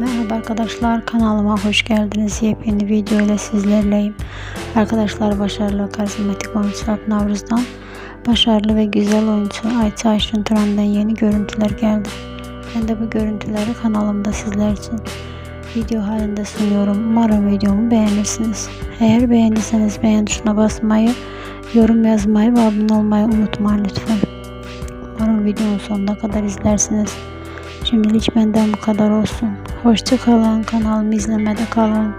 Merhaba arkadaşlar kanalıma hoş geldiniz. Yepyeni video ile sizlerleyim. Arkadaşlar başarılı karizmatik oyuncu Navruz'dan başarılı ve güzel oyuncu Ayça Ayşin Turan'dan yeni görüntüler geldi. Ben de bu görüntüleri kanalımda sizler için video halinde sunuyorum. Umarım videomu beğenirsiniz. Eğer beğendiyseniz beğen tuşuna basmayı, yorum yazmayı ve abone olmayı unutmayın lütfen. Umarım videonun sonuna kadar izlersiniz. Şimdilik benden bu kadar olsun. Hoşça kalın. Kanalımı izlemede kalın.